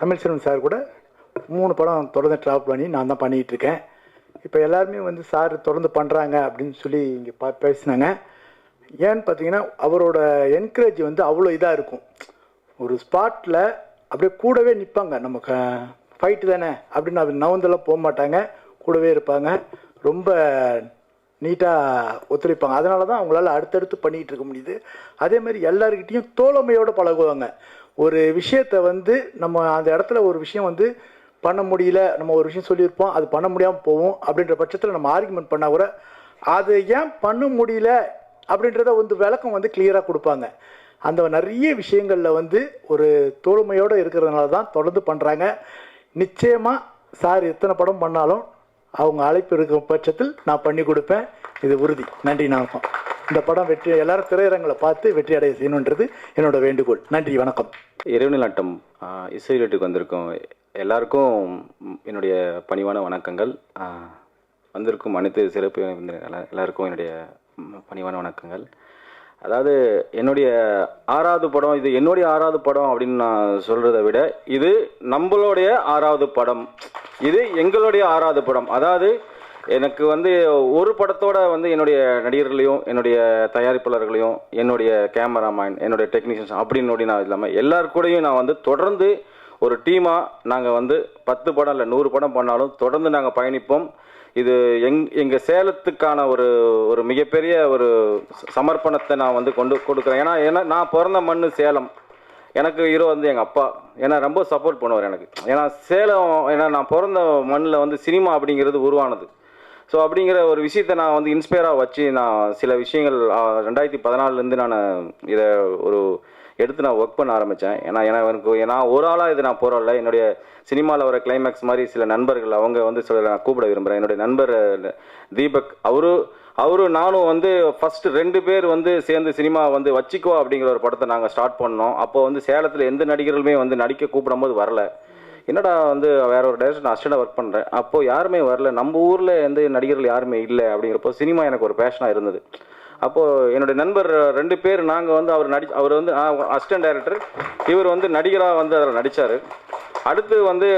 Tamilselvan sir கூட மூணு படம் தொடர்ந்து ட்ராப் பண்ணி நான் தான் பண்ணிகிட்ருக்கேன் இப்போ எல்லாருமே வந்து சார் தொடர்ந்து பண்ணுறாங்க அப்படின்னு சொல்லி இங்கே பா பேசினாங்க. ஏன்னு பார்த்தீங்கன்னா அவரோட என்கரேஜ் வந்து அவ்வளோ இதாக இருக்கும். ஒரு ஸ்பாட்டில் அப்படியே கூடவே நிற்பாங்க நம்ம க ஃபைட்டு தானே அப்படின்னு அவர் நவந்தெல்லாம் போக மாட்டாங்க. கூடவே இருப்பாங்க. ரொம்ப நீட்டாக ஒத்துழைப்பாங்க. அதனால தான் அவங்களால அடுத்தடுத்து பண்ணிகிட்டு இருக்க முடியுது. அதே மாதிரி எல்லாருக்கிட்டேயும் தோழமையோடு பழகுவாங்க. ஒரு விஷயத்தை வந்து நம்ம அந்த இடத்துல ஒரு விஷயம் வந்து பண்ண முடியல நம்ம ஒரு விஷயம் சொல்லியிருப்போம் அது பண்ண முடியாமல் போவோம் அப்படின்ற பட்சத்தில் நம்ம ஆர்குமெண்ட் பண்ணால் கூட அது ஏன் பண்ண முடியல அப்படின்றத வந்து விளக்கம் வந்து கிளியராக கொடுப்பாங்க. அந்த நிறைய விஷயங்களில் வந்து ஒரு தோழ்மையோடு இருக்கிறதுனால தான் தொடர்ந்து பண்ணுறாங்க நிச்சயமாக சார் எத்தனை படம் பண்ணாலும் அவங்க அழைப்பு இருக்கும் பட்சத்தில் நான் பண்ணி கொடுப்பேன். இது உறுதி. நன்றி நான் இந்த படம் வெற்றி எல்லாரும் திரையரங்களை பார்த்து வெற்றி அடைய செய்யணுன்றது என்னோட வேண்டுகோள். நன்றி வணக்கம். இரவுநிலாட்டம் இசை வீட்டுக்கு வந்திருக்கோம் எல்லாருக்கும் என்னுடைய பணிவான வணக்கங்கள். வந்திருக்கும் அனைத்து சிறப்பு எல்லாருக்கும் என்னுடைய பணிவான வணக்கங்கள். அதாவது என்னுடைய ஆறாவது படம் இது என்னுடைய ஆறாவது படம் அப்படின்னு நான் சொல்கிறத விட இது நம்மளுடைய ஆறாவது படம். இது எங்களுடைய ஆறாவது படம். அதாவது எனக்கு வந்து ஒரு படத்தோட வந்து என்னுடைய நடிகர்களையும் என்னுடைய தயாரிப்பாளர்களையும் என்னுடைய கேமராமேன் என்னுடைய டெக்னீஷியன்ஸ் அப்படின்னு நான் இல்லாமல் எல்லார் கூடயும் நான் வந்து தொடர்ந்து ஒரு டீமாக நாங்கள் வந்து பத்து படம் இல்லை நூறு படம் பண்ணாலும் தொடர்ந்து நாங்கள் பயணிப்போம். இது எங் எங்கள் சேலத்துக்கான ஒரு ஒரு மிகப்பெரிய ஒரு சமர்ப்பணத்தை நான் வந்து கொண்டு கொடுக்குறேன். ஏன்னா ஏன்னா நான் பிறந்த மண் சேலம். எனக்கு ஹீரோ வந்து எங்கள் அப்பா. ஏன்னா ரொம்ப சப்போர்ட் பண்ணுவார் எனக்கு. ஏன்னா சேலம் ஏன்னா நான் பிறந்த மண்ணில் வந்து சினிமா அப்படிங்கிறது உருவானது. ஸோ அப்படிங்கிற ஒரு விஷயத்தை நான் வந்து இன்ஸ்பயராக வச்சு நான் சில விஷயங்கள் ரெண்டாயிரத்தி பதினாலுலேருந்து நான் இதை ஒரு எடுத்து நான் ஒர்க் பண்ண ஆரம்பித்தேன் ஏன்னா ஏன்னா எனக்கு ஏன்னா ஒரு ஆளாக இது நான் போகிறோம்ல என்னுடைய சினிமாவில் வர கிளைமேக்ஸ் மாதிரி சில நண்பர்கள் அவங்க வந்து சில நான் கூப்பிட விரும்புகிறேன் என்னுடைய நண்பர் தீபக் அவரு அவரு நானும் வந்து ஃபர்ஸ்ட் ரெண்டு பேர் வந்து சேர்ந்து சினிமா வந்து வச்சிக்கோ அப்படிங்கிற ஒரு படத்தை நாங்கள் ஸ்டார்ட் பண்ணோம். அப்போ வந்து சேலத்தில் எந்த நடிகர்களுமே வந்து நடிக்க கூப்பிடும்போது வரல. என்னடா வந்து வேற ஒரு டைரக்ஷன் அசிஸ்டண்டாக ஒர்க் பண்ணுறேன் அப்போ யாருமே வரல. நம்ம ஊரில் எந்த நடிகர்கள் யாருமே இல்லை அப்படிங்கிறப்போ சினிமா எனக்கு ஒரு பேஷனாக இருந்தது. அப்போது என்னுடைய நண்பர் ரெண்டு பேர் நாங்கள் வந்து அவர் நடி அவர் வந்து அசிஸ்டன்ட் டைரக்டர் இவர் வந்து நடிகராக வந்து அதில் நடித்தார் அடுத்து வந்து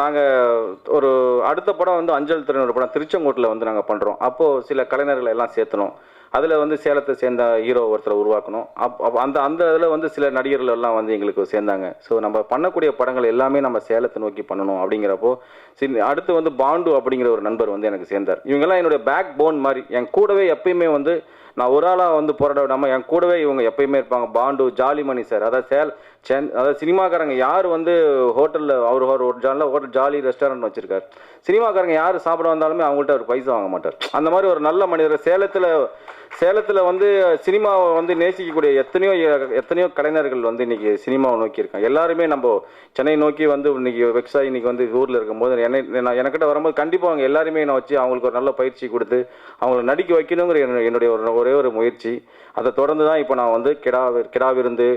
நாங்கள் ஒரு அடுத்த படம் வந்து அஞ்சல் திறனோட படம் திருச்செங்கோட்டில் வந்து நாங்கள் பண்ணுறோம் அப்போது சில கலைஞர்களை எல்லாம் சேர்த்தணும். அதில் வந்து சேலத்தை சேர்ந்த ஹீரோ ஒருத்தரை உருவாக்கணும். அப் அந்த அந்த இதில் வந்து சில நடிகர்கள் எல்லாம் வந்து எங்களுக்கு சேர்ந்தாங்க. ஸோ நம்ம பண்ணக்கூடிய படங்கள் எல்லாமே நம்ம சேலத்தை நோக்கி பண்ணணும் அப்படிங்கிறப்போ சரி அடுத்து வந்து பாண்டு அப்படிங்கிற ஒரு நண்பர் வந்து எனக்கு சேர்ந்தார். இவங்கெல்லாம் என்னுடைய பேக் போன் மாதிரி. என் கூடவே எப்பயுமே வந்து நான் ஒரு ஆளாக வந்து போராட விடாமல் என் கூடவே இவங்க எப்பயுமே இருப்பாங்க. பாண்டு ஜாலிமணி சார் அதாவது சேல் சென் அதாவது சினிமாக்காரங்க யார் வந்து ஹோட்டலில் அவர் ஒரு ஒரு ஜாலில் ஹோட்டல் ஜாலி ரெஸ்டாரண்ட் வச்சுருக்காரு. சினிமாக்காரங்க யார் சாப்பிட வந்தாலுமே அவங்கள்ட்ட ஒரு பைசா வாங்க மாட்டார். அந்த மாதிரி ஒரு நல்ல மனிதர் சேலத்தில் சேலத்தில் வந்து சினிமாவை வந்து நேசிக்கக்கூடிய எத்தனையோ எத்தனையோ கலைஞர்கள் வந்து இன்னைக்கு சினிமாவை நோக்கி இருக்காங்க எல்லாருமே நம்ம சென்னை நோக்கி வந்து இன்னைக்கு விவசாயி இன்னைக்கு வந்து ஊரில் இருக்கும்போது என்னை நான் எனக்கிட்ட வரும்போது கண்டிப்பாக அவங்க எல்லாருமே நான் வச்சு அவங்களுக்கு ஒரு நல்ல பயிற்சி கொடுத்து அவங்களை நடிக்க வைக்கணுங்கிற என்னுடைய- ஒரு ஒரே ஒரு முயற்சி. அதை தொடர்ந்து தான் இப்போ நான் வந்து கிடா கிடா விருந்து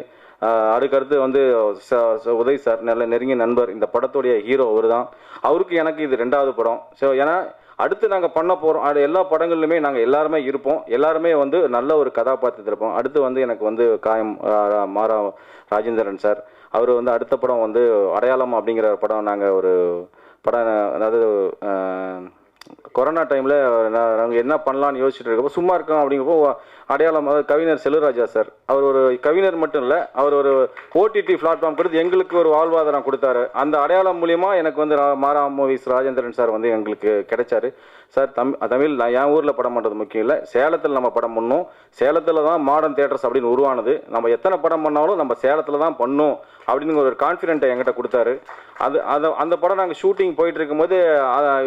அதுக்கடுத்து வந்து ச- உதய் சார் நல்ல நெருங்கிய நண்பர் இந்த படத்துடைய ஹீரோ அவர் தான் அவருக்கு எனக்கு இது ரெண்டாவது படம். ஸோ ஏன்னா அடுத்து நாங்கள் பண்ண போகிறோம் அது எல்லா படங்கள்லையுமே நாங்கள் எல்லாருமே இருப்போம். எல்லாருமே வந்து நல்ல ஒரு கதாபாத்திரத்தில் இருப்போம். அடுத்து வந்து எனக்கு வந்து காயம் மாறா ராஜேந்திரன் சார். அவர் வந்து அடுத்த படம் வந்து அடையாளம் அப்படிங்கிற படம் நாங்கள் ஒரு படம் அதாவது கொரோனா டைமில் நாங்கள் என்ன பண்ணலான்னு யோசிச்சுட்டு இருக்கப்போ சும்மா இருக்கோம் அப்படிங்கிறப்போ அடையாளம் கவிஞர் செல்வராஜா சார். அவர் ஒரு கவிஞர் மட்டும் இல்லை அவர் ஒரு ஓடிடி பிளாட்ஃபார்ம் கொடுத்து எங்களுக்கு ஒரு வாழ்வாதாரம் கொடுத்தாரு. அந்த அடையாளம் மூலியமா எனக்கு வந்து மாரா மூவிஸ் ராஜேந்திரன் சார் வந்து எங்களுக்கு கிடைச்சாரு. சார் தம் தமிழ் நான் என் ஊரில் படம் பண்ணுறது முக்கியம் இல்லை. சேலத்தில் நம்ம படம் பண்ணோம். சேலத்தில் தான் மாடர்ன் தேட்டர்ஸ் அப்படின்னு உருவானது. நம்ம எத்தனை படம் பண்ணாலும் நம்ம சேலத்தில் தான் பண்ணோம் அப்படின்னு ஒரு கான்ஃபிடென்ட்டை எங்கிட்ட கொடுத்தாரு. அது அதை அந்த படம் நாங்கள் ஷூட்டிங் போயிட்டு இருக்கும்போது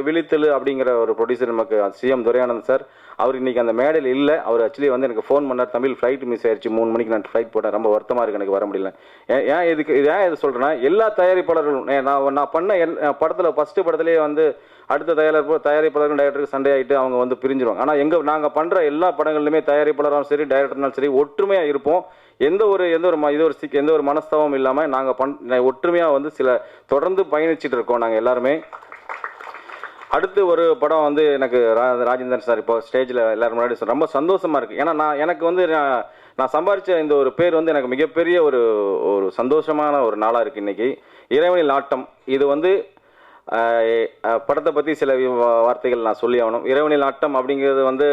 விழித்தல் அப்படிங்கிற ஒரு ப்ரொடியூசர் நமக்கு சிஎம் துரையானந்த் சார். அவர் இன்னைக்கு அந்த மேடையில் இல்லை. அவர் ஆக்சுவலி வந்து எனக்கு ஃபோன் பண்ணார் தமிழ் ஃப்ளைட் மிஸ் ஆயிடுச்சு மூணு மணிக்கு நான் ஃப்ளைட் போட்டேன். ரொம்ப வருத்தமாக இருக்குது எனக்கு வர முடியல. ஏன் இதுக்கு இது ஏன் இது சொல்கிறேன்னா எல்லா தயாரிப்பாளர்களும் நான் நான் பண்ண எல் படத்தில் ஃபஸ்ட்டு படத்துலேயே வந்து அடுத்த தயாரிப்பு தயாரிப்பாளர்கள் டைரக்டருக்கு சண்டை ஆகிட்டு அவங்க வந்து பிரிஞ்சிருவாங்க. ஆனால் எங்கள் நாங்கள் பண்ணுற எல்லா படங்கள்லையுமே தயாரிப்பாளரும் சரி டைரக்டர்னாலும் சரி ஒற்றுமையாக இருப்போம். எந்த ஒரு எந்த ஒரு ம- இது ஒரு சிக் எந்த ஒரு மனஸ்தாபம் இல்லாமல் நாங்கள் பண் ஒற்றுமையாக வந்து சில தொடர்ந்து பயணிச்சுட்டு இருக்கோம் நாங்கள் எல்லாருமே. அடுத்து ஒரு படம் வந்து எனக்கு ரா- ராஜேந்திரன் சார் இப்போ ஸ்டேஜில் எல்லாரும் முன்னாடி ரொம்ப சந்தோஷமா இருக்கு. ஏன்னா நான் எனக்கு வந்து நான் நான் இந்த ஒரு பேர் வந்து எனக்கு மிகப்பெரிய ஒரு ஒரு சந்தோஷமான ஒரு நாளாக இருக்கு இன்னைக்கு. இறைவனில் ஆட்டம் இது வந்து படத்தை பற்றி சில வார்த்தைகள் நான் சொல்லி ஆகணும். இறைவனில் ஆட்டம் அப்படிங்கிறது வந்து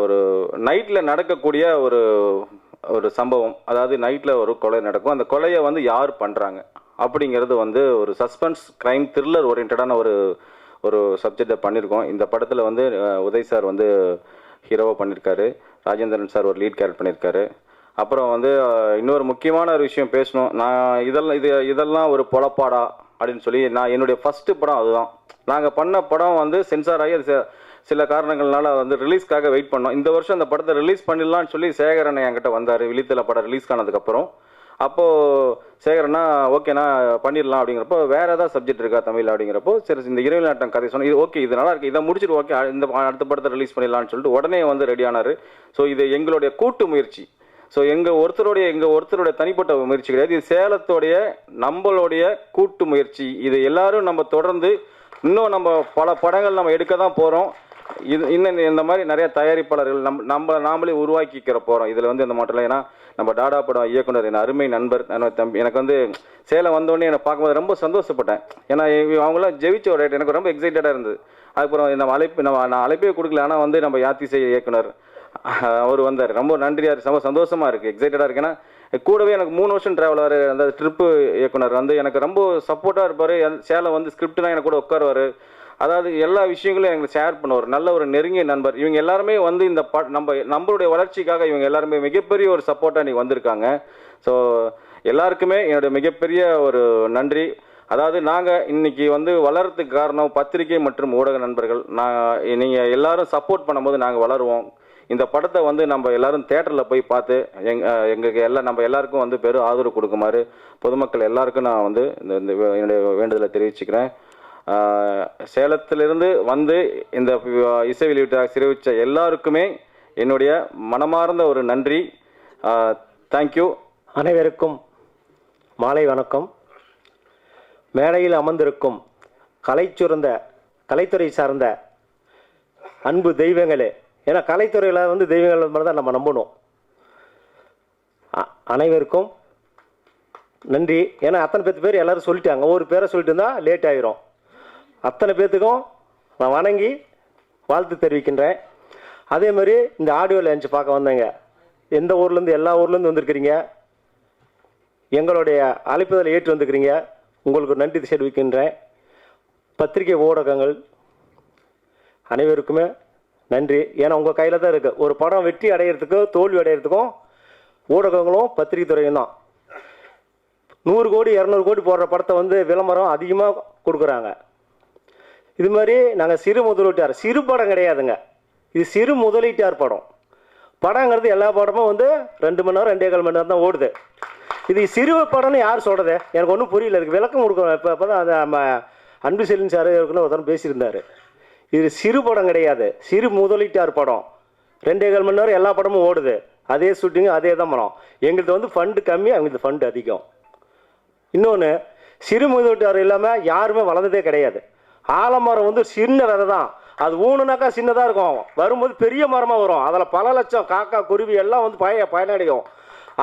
ஒரு நைட்டில் நடக்கக்கூடிய ஒரு ஒரு சம்பவம். அதாவது நைட்டில் ஒரு கொலை நடக்கும். அந்த கொலையை வந்து யார் பண்ணுறாங்க அப்படிங்கிறது வந்து ஒரு சஸ்பென்ஸ் க்ரைம் த்ரில்லர் ஓரியன்டான ஒரு ஒரு சப்ஜெக்டை பண்ணியிருக்கோம் இந்த படத்தில் வந்து உதய் சார் வந்து ஹீரோவாக பண்ணியிருக்காரு ராஜேந்திரன் சார் ஒரு லீட் கேரக்ட் பண்ணியிருக்காரு அப்புறம் வந்து இன்னொரு முக்கியமான ஒரு விஷயம் பேசணும். நான் இதெல்லாம் இது இதெல்லாம் ஒரு பொழப்பாடா அப்படின்னு சொல்லி நான் என்னுடைய ஃபஸ்ட்டு படம் அதுதான். நாங்கள் பண்ண படம் வந்து சென்சார் ஆகி அது சில- சில காரணங்கள்னால வந்து ரிலீஸ்க்காக வெயிட் பண்ணோம். இந்த வருஷம் அந்த படத்தை ரிலீஸ் பண்ணிடலாம்னு சொல்லி சேகரன் என்கிட்ட வந்தார். விழித்தல படம் ரிலீஸ் ஆனதுக்கப்புறம். அப்போது சேகரண்ணா ஓகேண்ணா பண்ணிடலாம் அப்படிங்கிறப்போ வேறு ஏதாவது சப்ஜெக்ட் இருக்கா தமிழ் அப்படிங்கிறப்போ சரி இந்த இரவு நாட்டம் கதை சொன்னால் இது ஓகே இது நல்லா இருக்குது இதை முடிச்சுட்டு ஓகே இந்த அடுத்த படத்தை ரிலீஸ் பண்ணிடலாம்னு சொல்லிட்டு உடனே வந்து ரெடி ஸோ இது எங்களுடைய கூட்டு முயற்சி. ஸோ எங்கள் ஒருத்தருடைய எங்கள் ஒருத்தருடைய தனிப்பட்ட முயற்சி கிடையாது. இது சேலத்தோடைய நம்மளுடைய கூட்டு முயற்சி. இது எல்லாரும் நம்ம தொடர்ந்து இன்னும் நம்ம பல படங்கள் நம்ம எடுக்க தான் போகிறோம் இது இன்னும் இந்த மாதிரி நிறைய தயாரிப்பாளர்கள் நம் நம்ம நாமளே உருவாக்கிக்கிற போகிறோம் இதில் வந்து இந்த மாட்டில் ஏன்னா நம்ம டாடா படம் இயக்குனர் என் அருமை நண்பர் தம்பி எனக்கு வந்து சேலம் வந்தோடனே என்னை பார்க்கும்போது ரொம்ப சந்தோஷப்பட்டேன். ஏன்னா அவங்களாம் ஜெயிச்ச ஒரு எனக்கு ரொம்ப எக்ஸைட்டடாக இருந்தது. அதுக்கப்புறம் நம்ம அழைப்பு நம்ம நான் அழைப்பே கொடுக்கல. ஆனால் வந்து நம்ம யாத்திசை இயக்குனர் அவர் வந்தார். ரொம்ப நன்றியாக இருக்கு. ரொம்ப சந்தோஷமாக இருக்குது எக்ஸைட்டடாக இருக்கு. ஏன்னா கூடவே எனக்கு மூணு வருஷம் டிராவலர் அந்த ட்ரிப்பு இயக்குனர் வந்து எனக்கு ரொம்ப சப்போர்ட்டாக இருப்பார். சேலம் வந்து ஸ்கிரிப்ட்னா எனக்கு கூட உட்காருவார். அதாவது எல்லா விஷயங்களும் எங்களுக்கு ஷேர் பண்ணுவார் நல்ல ஒரு நெருங்கிய நண்பர். இவங்க எல்லாருமே வந்து இந்த ப நம்ம நம்மளுடைய வளர்ச்சிக்காக இவங்க எல்லாருமே மிகப்பெரிய ஒரு சப்போர்ட்டாக நீ வந்திருக்காங்க. ஸோ எல்லாருக்குமே என்னுடைய மிகப்பெரிய ஒரு நன்றி. அதாவது நாங்கள் இன்னைக்கு வந்து வளர்றதுக்கு காரணம் பத்திரிகை மற்றும் ஊடக நண்பர்கள். நான் நீங்கள் எல்லாரும் சப்போர்ட் பண்ணும்போது நாங்கள் வளருவோம். இந்த படத்தை வந்து நம்ம எல்லாரும் தேட்டரில் போய் பார்த்து எங் எங்களுக்கு எல்லாம் நம்ம எல்லாருக்கும் வந்து பெரும் ஆதரவு கொடுக்குமாறு பொதுமக்கள் எல்லாருக்கும் நான் வந்து இந்த இந்த வே- என்னுடைய வேண்டுதலை தெரிவிச்சுக்கிறேன். சேலத்திலிருந்து வந்து இந்த இசை வெளியீட்டாக சிறுவிச்ச எல்லாருக்குமே என்னுடைய மனமார்ந்த ஒரு நன்றி. தேங்க்யூ அனைவருக்கும் மாலை வணக்கம். மேடையில் அமர்ந்திருக்கும் கலை சுரந்த கலைத்துறை சார்ந்த அன்பு தெய்வங்களே ஏன்னா கலைத்துறையில் வந்து தெய்வங்கள் மாதிரி தான் நம்ம நம்பணும். அ- அனைவருக்கும் நன்றி. ஏன்னா அத்தனை பேத்து பேர் எல்லாரும் சொல்லிட்டாங்க. ஒரு பேரை சொல்லிட்டு இருந்தால் லேட் ஆகிரும் அத்தனை பேர்த்துக்கும் நான் வணங்கி வாழ்த்து தெரிவிக்கின்றேன். அதே மாதிரி இந்த ஆடியோ லான்ச் பார்க்க வந்தேங்க. எந்த ஊர்லேருந்து எல்லா ஊர்லேருந்து வந்திருக்கிறீங்க? எங்களுடைய அழைப்புதலை ஏற்று வந்திருக்கிறீங்க. உங்களுக்கு நன்றி தெரிவிக்கின்றேன் பத்திரிகை ஊடகங்கள் அனைவருக்குமே நன்றி. ஏன்னா உங்கள் கையில் தான் இருக்குது ஒரு படம் வெற்றி அடையிறதுக்கும் தோல்வி அடையிறதுக்கும் ஊடகங்களும் பத்திரிகை துறையும் தான். நூறு கோடி இரநூறு கோடி போடுற படத்தை வந்து விளம்பரம் அதிகமாக கொடுக்குறாங்க. இது மாதிரி நாங்கள் சிறு முதலீட்டார். சிறு படம் கிடையாதுங்க. இது சிறு முதலீட்டார் படம். படங்கிறது எல்லா படமும் வந்து ரெண்டு மணி நேரம் ரெண்டே கால் மணி நேரம் தான் ஓடுது. இது சிறு படம்னு யார் சொல்கிறது எனக்கு ஒன்றும் புரியல. இதுக்கு விளக்கம் கொடுக்கணும் இப்போ அப்போ தான் அந்த நம்ம அன்பு செல்லின் சார் இருக்குன்னு ஒருத்தர் பேசியிருந்தார். இது சிறு படம் கிடையாது. சிறு முதலீட்டார் படம். ரெண்டே கால் மணி நேரம் எல்லா படமும் ஓடுது. அதே ஷூட்டிங்கு அதே தான் படம். எங்கள்கிட்ட வந்து ஃபண்டு கம்மி அவங்களுக்கு ஃபண்டு அதிகம். இன்னொன்று சிறு முதலீட்டார் இல்லாமல் யாருமே வளர்ந்ததே கிடையாது. ஆலமரம் வந்து சின்ன விதை தான் அது ஊனுனாக்கா சின்னதாக இருக்கும். வரும்போது பெரிய மரமாக வரும். அதில் பல லட்சம் காக்கா குருவி எல்லாம் வந்து பய பயனடையும்.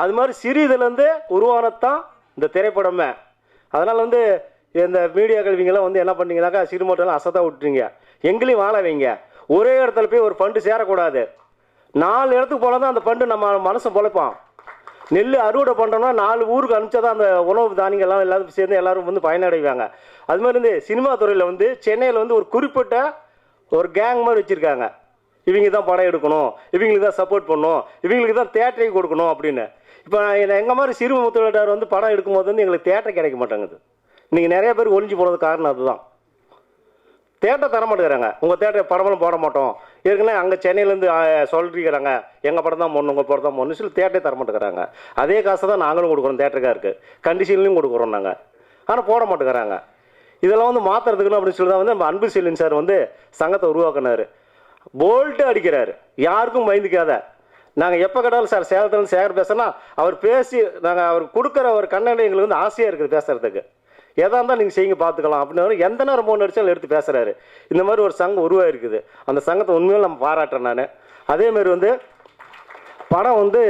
அது மாதிரி சிறு இதுலேருந்து உருவானதான் இந்த திரைப்படமே. அதனால் வந்து இந்த மீடியா கல்விங்கெல்லாம் வந்து என்ன பண்ணீங்கன்னாக்கா சிறு அசத்தாக அசத்தா விட்டுறீங்க எங்களையும் வாழ வைங்க. ஒரே இடத்துல போய் ஒரு ஃபண்டு சேரக்கூடாது. நாலு இடத்துக்கு போனால் தான் அந்த ஃபண்டு நம்ம மனசை பொழைப்பான். நெல் அறுவடை பண்ணுறோம்னா நாலு ஊருக்கு அனுப்பிச்சா தான் அந்த உணவு தானியங்கள்லாம் எல்லாரும் சேர்ந்து எல்லாரும் வந்து பயனடைவாங்க. அது மாதிரி வந்து சினிமா துறையில் வந்து சென்னையில் வந்து ஒரு குறிப்பிட்ட ஒரு கேங் மாதிரி வச்சுருக்காங்க. இவங்க தான் படம் எடுக்கணும் இவங்களுக்கு தான் சப்போர்ட் பண்ணணும் இவங்களுக்கு தான் தேட்டரை கொடுக்கணும் அப்படின்னு. இப்போ எங்கள் மாதிரி சிறு முதலீட்டார் வந்து படம் எடுக்கும்போது வந்து எங்களுக்கு தேட்டர் கிடைக்க மாட்டேங்குது. நீங்கள் நிறைய பேர் ஒழிஞ்சு போனதுக்கு காரணம் அதுதான். தேட்டர் தர மாட்டேங்கிறாங்க. உங்கள் தேட்டர் படமெல்லாம் போட மாட்டோம். ஏற்கனவே அங்கே சென்னையிலேருந்து சொல்லிருக்கிறாங்க. எங்கள் படம் தான் போடணும் உங்கள் படம் தான் போடணும் சொல்லி தேட்டரே தர மாட்டேங்கிறாங்க. அதே காசை தான் நாங்களும் கொடுக்குறோம் தேட்டருக்காருக்கு. கண்டிஷன்லையும் கொடுக்குறோம் நாங்கள் ஆனால் போட மாட்டேங்கிறாங்க. இதெல்லாம் வந்து மாற்றுறதுக்குன்னு அப்படின்னு சொல்லி தான் வந்து நம்ம அன்பு செல்லின் சார் வந்து சங்கத்தை உருவாக்குனார். போல்ட்டு அடிக்கிறாரு. யாருக்கும் பயந்துக்காத. நாங்கள் எப்போ கேட்டாலும் சார் சேலத்துலேருந்து சேகர் பேசுனா அவர் பேசி நாங்கள் அவர் கொடுக்குற ஒரு கண்ணனை எங்களுக்கு வந்து ஆசையாக இருக்குது பேசுகிறதுக்கு எதாக இருந்தாலும் நீங்கள் செய்யுங்க பார்த்துக்கலாம் அப்படின்னு எந்த நேரம் ஃபோன் அடிச்சாலும் எடுத்து பேசுகிறாரு இந்த மாதிரி ஒரு சங்கம் உருவாயிருக்குது. அந்த சங்கத்தை உண்மையிலும் நம்ம பாராட்டுறேன் நான். அதே மாதிரி வந்து படம் வந்து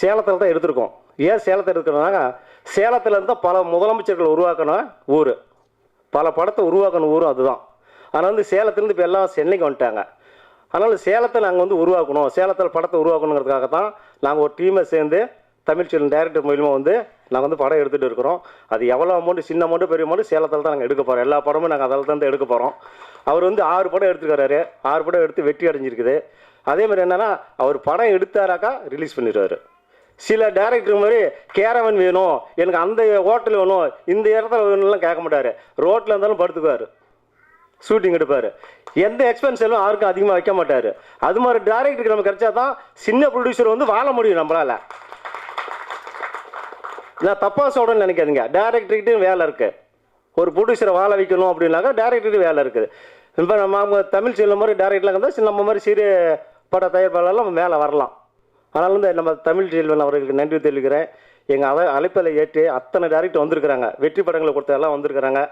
சேலத்தில் தான் எடுத்திருக்கோம். ஏன் சேலத்தில் எடுக்கிறோம்னாக்கா சேலத்தில் இருந்தால் பல முதலமைச்சர்கள் உருவாக்கின ஊர். பல படத்தை உருவாக்கின ஊரும் அதுதான். அதனால் வந்து சேலத்துலேருந்து இப்போ எல்லாம் சென்னைக்கு வந்துட்டாங்க. அதனால் சேலத்தை நாங்கள் வந்து உருவாக்கணும். சேலத்தில் படத்தை உருவாக்கணுங்கிறதுக்காக தான் நாங்கள் ஒரு டீமை சேர்ந்து தமிழ்ச்செல்வன் டைரக்டர் மூலிமா மூலியமாக வந்து நாங்கள் வந்து படம் எடுத்துகிட்டு இருக்கிறோம். அது எவ்வளோ அமௌண்ட் சின்ன அமௌண்ட்டு பெரிய அமௌண்ட்டு சேலத்தில் தான் நாங்கள் எடுக்க போகிறோம் எல்லா படமும் நாங்கள் அதில் தான் எடுக்க போகிறோம் அவர் வந்து ஆறு படம் எடுத்துக்கிறாரு ஆறு படம் எடுத்து வெற்றி அடைஞ்சிருக்குது. அதே மாதிரி என்னென்னா அவர் படம் எடுத்தாராக்கா ரிலீஸ் பண்ணிடுவார். சில டேரக்டர் மாதிரி கேரவன் வேணும் எனக்கு அந்த ஹோட்டல் வேணும் இந்த இடத்துல வேணும்லாம் கேட்க மாட்டார். ரோட்டில் இருந்தாலும் படுத்துக்குவார். ஷூட்டிங் எடுப்பார். எந்த எக்ஸ்பென்ஸ் எல்லாம் யாருக்கும் அதிகமாக வைக்க மாட்டார். அது மாதிரி டேரக்டருக்கு நம்ம கிடைச்சா தான் சின்ன ப்ரொடியூசர் வந்து வாழ முடியும் நம்மளால். நான் தப்பாக சொல்கிறேன்னு நினைக்காதீங்க டேரக்டர்கிட்டையும் வேலை இருக்குது ஒரு ப்ரொடியூசரை வாழ வைக்கணும் அப்படின்னாக்கா டேரக்டர்கிட்ட வேலை இருக்குது இப்போ நம்ம தமிழ் செல்லும் மாதிரி டேரக்டர்லாம் இருந்தால் சின்ன நம்ம மாதிரி சிறு பட தயாரிப்பாளர்லாம் மேலே வரலாம் அதனால வந்து நம்ம தமிழ் செல்வன் அவர்களுக்கு நன்றி தெரிவிக்கிறேன் எங்கள் அலை அழைப்பில் ஏற்று அத்தனை டேரக்டர் வந்திருக்கிறாங்க வெற்றி படங்களை கொடுத்ததெல்லாம் வந்திருக்கிறாங்க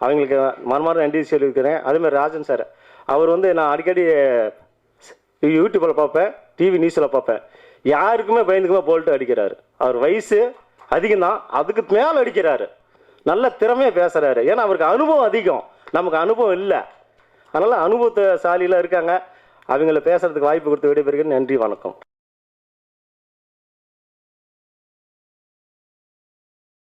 அவங்களுக்கு மனமார்ந்த நன்றி தெரிவிக்கிறேன் அதேமாதிரி ராஜன் சார் அவர் வந்து நான் அடிக்கடி யூடியூப்பில் பார்ப்பேன் டிவி நியூஸில் பார்ப்பேன் யாருக்குமே பயந்துக்குமே போல்ட்டு அடிக்கிறார் அவர் வயசு அதிகம் தான் அதுக்கு மேலே அடிக்கிறாரு. நல்ல திறமையாக பேசுகிறாரு ஏன்னா அவருக்கு அனுபவம் அதிகம். நமக்கு அனுபவம் இல்லை. அதனால் அனுபவத்தை சாலியில் இருக்காங்க. அவங்கள பேசுகிறதுக்கு வாய்ப்பு கொடுத்து விடைபெறுகிறேன். நன்றி வணக்கம்.